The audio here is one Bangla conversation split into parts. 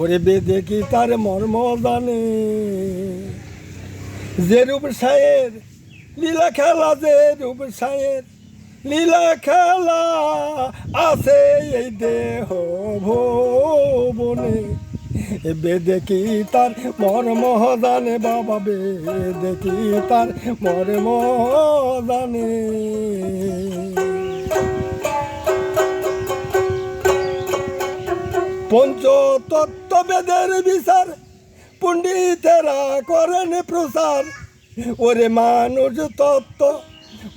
ওরে বেদে কি তার মর্ম জানে? যে রূপ সায়ের লীলা খেলা, যে রূপ সায়ের লীলা খেলা আছে এই দেহ ভুবনে। বেদে কি তার মর্ম জানে? বাবা, বেদে কি তার মর্ম জানে? পঞ্চতত্ত্ববেদের বিচার। পণ্ডিতেরা করেন প্রসার ওরে মানুষ তত্ত্ব,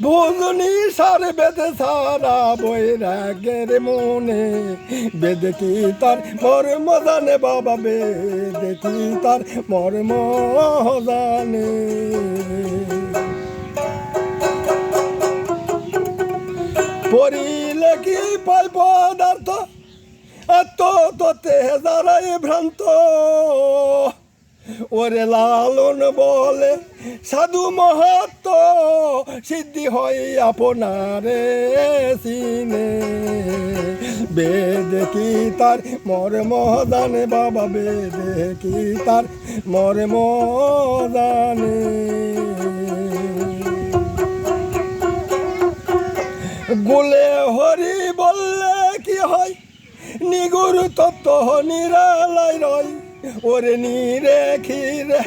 ভোজনী সার বেদে সারা বৈরাগের মনে। বেদ কি তার মর্ম জানে বাবা? বেদ কি তার মর্ম জানে? পড়িলে কি পাই পদার্থ? এত তোতে যারাই ভ্রান্ত। ওরে লালন বলে, সাধু মহাত্ম সিদ্ধি হয় আপনারে সিনে। বেদ কি তার মর্ম জানে, বাবা বেদ কি তার মর্ম জানে। গোলে হরি বললে কি হয়? নিগুর তত্ত্ব নিরালাই রয়, ওরে নিরে ক্ষীরে।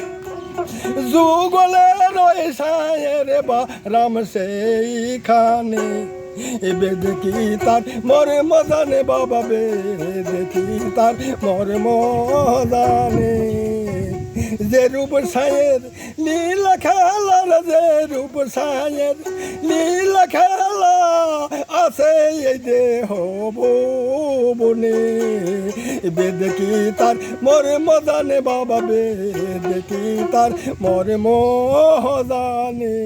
যুগলে রয় সায়ের বা রাম সেইখানে, এ বেদ কি তার মরে মজানে বাবা বেদ কি তার মরে মজানে যে রূপ সায়ের লীলা খেলার, যে রূপ সায়ের লীলা খেলা আছে এই দেহ বেদ কি তার মরে মদানে বাবা বেদ কি তার মরে মজানে?